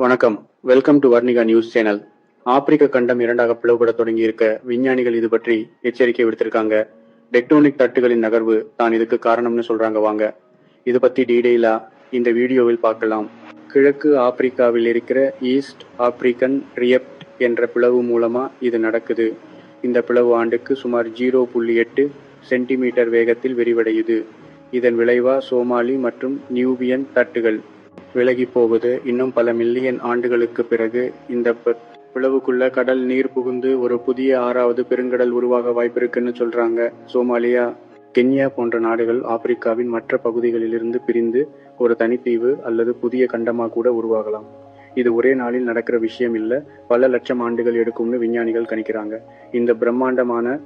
வணக்கம். Welcome to Varnika news channel ஆப்பிரிக்க கண்டம் இரண்டாக பிளவுபட தொடங்கி இருக்க விஞ்ஞானிகள் இது பற்றி எச்சரிக்கை விடுத்திருக்காங்க. டெக்டோனிக் தட்டுகளின் நகர்வு தான் இதுக்கு காரணம்னு சொல்றாங்க வாங்க. இது பத்தி டீடைலா இந்த வீடியோவில் பார்க்கலாம். கிழக்கு ஆப்பிரிக்காவில் இருக்கிற ஈஸ்ட் ஆப்பிரிக்கன் ரியப்ட் என்ற பிளவு மூலமா இது நடக்குது. இந்த பிளவு ஆண்டுக்கு சுமார் ஜீரோ புள்ளி எட்டு சென்டிமீட்டர் வேகத்தில் விரிவடையுது. இதன் விளைவா சோமாலி மற்றும் நியூபியன் தட்டுகள். விலகி போகுது இன்னும் பல மில்லியன் ஆண்டுகளுக்கு பிறகு இந்த பிளவுக்குள்ள கடல் நீர் புகுந்து ஒரு புதிய ஆறாவது பெருங்கடல் உருவாக வாய்ப்பிருக்குன்னு சொல்றாங்க. சோமாலியா கென்யா போன்ற நாடுகள் ஆப்பிரிக்காவின் மற்ற பகுதிகளிலிருந்து பிரிந்து ஒரு தனித்தீவு அல்லது புதிய கண்டமா கூட உருவாகலாம். இது ஒரே நாளில் நடக்கிற விஷயம் இல்ல. பல லட்சம் ஆண்டுகள் எடுக்கும்னு விஞ்ஞானிகள் கணிக்கிறாங்க. இந்த பிரம்மாண்டமான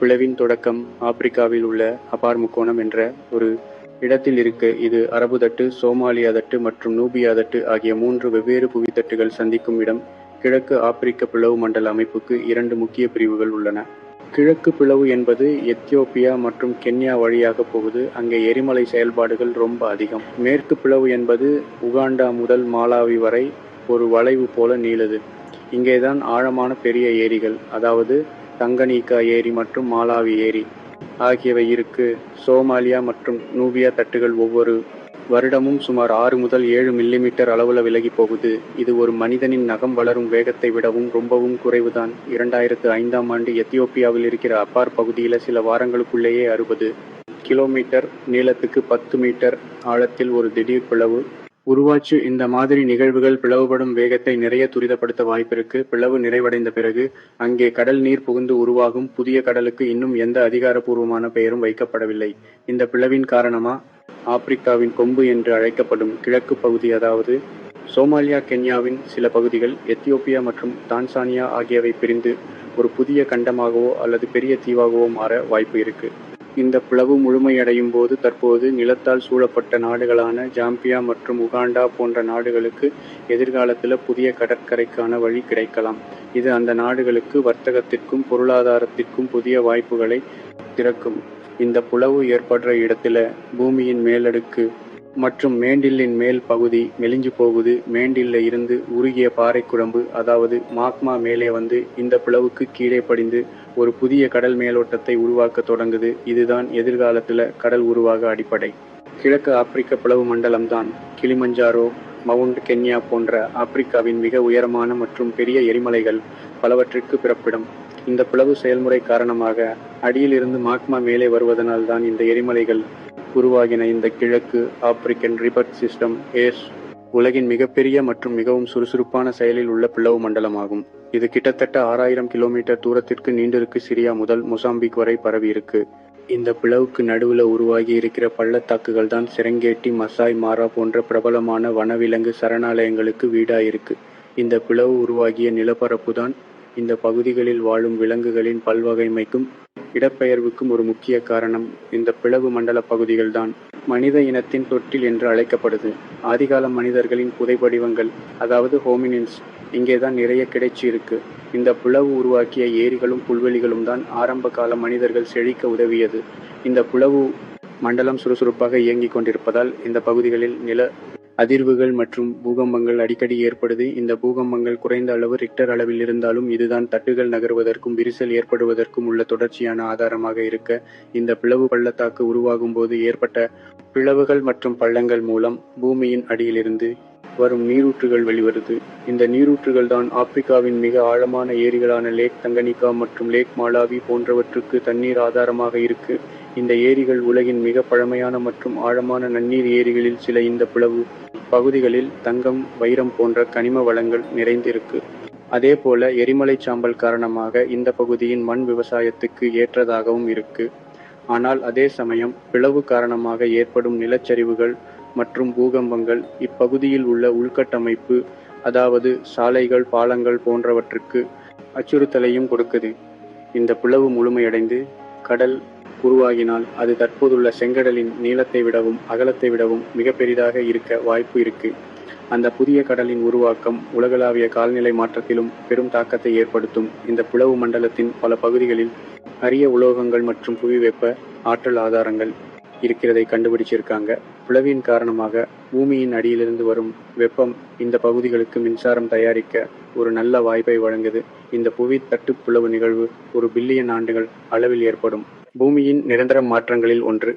பிளவின் தொடக்கம் ஆப்பிரிக்காவில் உள்ள அபார் முக்கோணம் என்ற ஒரு இடத்தில் இருக்க இது அரபு தட்டு சோமாலியா தட்டு மற்றும் நூபியா தட்டு ஆகிய மூன்று வெவ்வேறு புவித்தட்டுகள் சந்திக்கும் இடம். கிழக்கு ஆப்பிரிக்க பிளவு மண்டல அமைப்புக்கு இரண்டு முக்கிய பிரிவுகள் உள்ளன. கிழக்கு பிளவு என்பது எத்தியோப்பியா மற்றும் கென்யா வழியாக போகுது. அங்கே எரிமலை செயல்பாடுகள் ரொம்ப அதிகம். மேற்கு பிளவு என்பது உகாண்டா முதல் மாலாவி வரை ஒரு வளைவு போல நீளது. இங்கேதான் ஆழமான பெரிய ஏரிகள் அதாவது தங்கனீக்கா ஏரி மற்றும் மாலாவி ஏரி. ஆகியவை இருக்கு. சோமாலியா மற்றும் நூபியா தட்டுகள் ஒவ்வொரு வருடமும் சுமார் ஆறு முதல் ஏழு மில்லிமீட்டர் அளவுல விலகி போகுது. இது ஒரு மனிதனின் நகம் வளரும் வேகத்தை விடவும் ரொம்பவும் குறைவுதான். இரண்டாயிரத்து ஐந்தாம் ஆண்டு எத்தியோப்பியாவில் இருக்கிற அப்பார் பகுதியில் சில வாரங்களுக்குள்ளேயே அறுபது கிலோமீட்டர் நீளத்துக்கு பத்து மீட்டர் ஆழத்தில் ஒரு திடீர் பிளவு உருவாச்சு. இந்த மாதிரி நிகழ்வுகள் பிளவுபடும் வேகத்தை நிறைய துரிதப்படுத்த வாய்ப்பிருக்கு பிளவு நிறைவடைந்த பிறகு அங்கே கடல் நீர் புகுந்து உருவாகும். புதிய கடலுக்கு இன்னும் எந்த அதிகாரப்பூர்வமான பெயரும் வைக்கப்படவில்லை. இந்த பிளவின் காரணமா? ஆப்பிரிக்காவின் கொம்பு என்று அழைக்கப்படும் கிழக்கு பகுதி அதாவது சோமாலியா கென்யாவின் சில பகுதிகள் எத்தியோப்பியா மற்றும் தான்சானியா ஆகியவை பிரிந்து ஒரு புதிய கண்டமாகவோ அல்லது பெரிய தீவாகவோ மாற வாய்ப்பு இருக்குது இந்த பிளவு முழுமையடையும் போது தற்போது நிலத்தால் சூழப்பட்ட நாடுகளான ஜாம்பியா மற்றும் உகாண்டா போன்ற நாடுகளுக்கு எதிர்காலத்தில் புதிய கடற்கரைக்கான வழி கிடைக்கலாம். இது அந்த நாடுகளுக்கு வர்த்தகத்திற்கும் பொருளாதாரத்திற்கும் புதிய வாய்ப்புகளை திறக்கும். இந்த புலவு ஏற்படுற இடத்துல பூமியின் மேலடுக்கு மற்றும் மேண்டில்லின் மேல் பகுதி மெலிஞ்சு போகுது. மேண்டில்ல இருந்து உருகிய பாறை குழம்பு அதாவது மாக்மா மேலே வந்து இந்த பிளவுக்கு கீழே படிந்து ஒரு புதிய கடல் மேலோட்டத்தை உருவாக்க தொடங்குது. இதுதான் எதிர்காலத்தில் கடல் உருவாக அடிப்படை. கிழக்கு ஆப்பிரிக்க பிளவு மண்டலம்தான். கிளிமஞ்சாரோ மவுண்ட் கென்யா போன்ற ஆப்பிரிக்காவின் மிக உயரமான மற்றும் பெரிய எரிமலைகள் பலவற்றிற்கு பிறப்பிடம். இந்த பிளவு செயல்முறை காரணமாக அடியிலிருந்து மாக்மா மேலே வருவதனால் தான் இந்த எரிமலைகள் உருவாகின இந்த கிழக்கு ஆப்பிரிக்கன் ரிபர்ட் சிஸ்டம் ஏஸ் உலகின் மிகப்பெரிய மற்றும் மிகவும் சுறுசுறுப்பான செயலில் உள்ள பிளவு மண்டலமாகும். இது கிட்டத்தட்ட ஆறாயிரம் கிலோமீட்டர் தூரத்திற்கு நீண்டிருக்கு சிரியா முதல் மொசாம்பிக் வரை பரவி இருக்கு. இந்த பிளவுக்கு நடுவில் உருவாகி இருக்கிற பள்ளத்தாக்குகள் தான் செரங்கேட்டி மசாய் மாரா போன்ற பிரபலமான வனவிலங்கு சரணாலயங்களுக்கு வீடா இருக்கு இந்த பிளவு உருவாகிய நிலப்பரப்பு தான் இந்த பகுதிகளில் வாழும் விலங்குகளின் பல்வகைமைக்கும் இடப்பெயர்வுக்கும் ஒரு முக்கிய காரணம் இந்த பிளவு மண்டல பகுதிகள் தான் மனித இனத்தின் தொட்டில் என்று அழைக்கப்படுது. ஆதிகால மனிதர்களின் புதைப்படிவங்கள் அதாவது ஹோமினின்ஸ் இங்கேதான் நிறைய கிடைச்சி இருக்கு. இந்த புலவு உருவாக்கிய ஏரிகளும் புல்வெளிகளும் தான் ஆரம்ப கால மனிதர்கள் செழிக்க உதவியது. இந்த புலவு மண்டலம் சுறுசுறுப்பாக இயங்கிக் கொண்டிருப்பதால் இந்த பகுதிகளில் நில அதிர்வுகள் மற்றும் பூகம்பங்கள் அடிக்கடி ஏற்படுது. இந்த பூகம்பங்கள் குறைந்த அளவு ரிக்டர் அளவில் இருந்தாலும் இதுதான் தட்டுகள் நகர்வதற்கும் விரிசல் ஏற்படுவதற்கும் உள்ள தொடர்ச்சியான ஆதாரமாக இருக்க. இந்த பிளவு பள்ளத்தாக்கு உருவாகும் போது ஏற்பட்ட பிளவுகள் மற்றும் பள்ளங்கள் மூலம் பூமியின் அடியிலிருந்து வரும் நீரூற்றுகள் வெளிவருது. இந்த நீரூற்றுகள் தான் ஆப்பிரிக்காவின் மிக ஆழமான ஏரிகளான லேக் தங்கனிகா மற்றும் லேக் மாலாவி போன்றவற்றுக்கு தண்ணீர் ஆதாரமாக இருக்கு. இந்த ஏரிகள் உலகின் மிக பழமையான மற்றும் ஆழமான நன்னீர் ஏரிகளில் சில இந்த பிளவு பகுதிகளில் தங்கம் வைரம் போன்ற கனிம வளங்கள் நிறைந்திருக்கு. அதே போல எரிமலை சாம்பல் காரணமாக இந்த பகுதியின் மண் விவசாயத்துக்கு ஏற்றதாகவும் இருக்கு. ஆனால் அதே சமயம் பிளவு காரணமாக ஏற்படும் நிலச்சரிவுகள் மற்றும் பூகம்பங்கள் இப்பகுதியில் உள்ள உள்கட்டமைப்பு அதாவது சாலைகள் பாலங்கள் போன்றவற்றுக்கு அச்சுறுத்தலையும் கொடுக்குது. இந்த பிளவு முழுமையடைந்து கடல் உருவாகினால் அது தற்போதுள்ள செங்கடலின் நீளத்தை விடவும் அகலத்தை விடவும் மிக பெரிதாக இருக்க வாய்ப்பு இருக்கு. அந்த புதிய கடலின் உருவாக்கம் உலகளாவிய கால்நிலை மாற்றத்திலும் பெரும் தாக்கத்தை ஏற்படுத்தும். இந்த பிளவு மண்டலத்தின் பல பகுதிகளில் அரிய உலோகங்கள் மற்றும் புவி வெப்ப ஆற்றல் ஆதாரங்கள் இருக்கிறதை கண்டுபிடிச்சிருக்காங்க. பிளவின் காரணமாக பூமியின் அடியிலிருந்து வரும் வெப்பம் இந்த பகுதிகளுக்கு மின்சாரம் தயாரிக்க ஒரு நல்ல வாய்ப்பை வழங்குது. இந்த புவி தட்டுப்புலவு நிகழ்வு ஒரு பில்லியன் ஆண்டுகள் அளவில் ஏற்படும். பூமியின் நிரந்தர மாற்றங்களில் ஒன்று.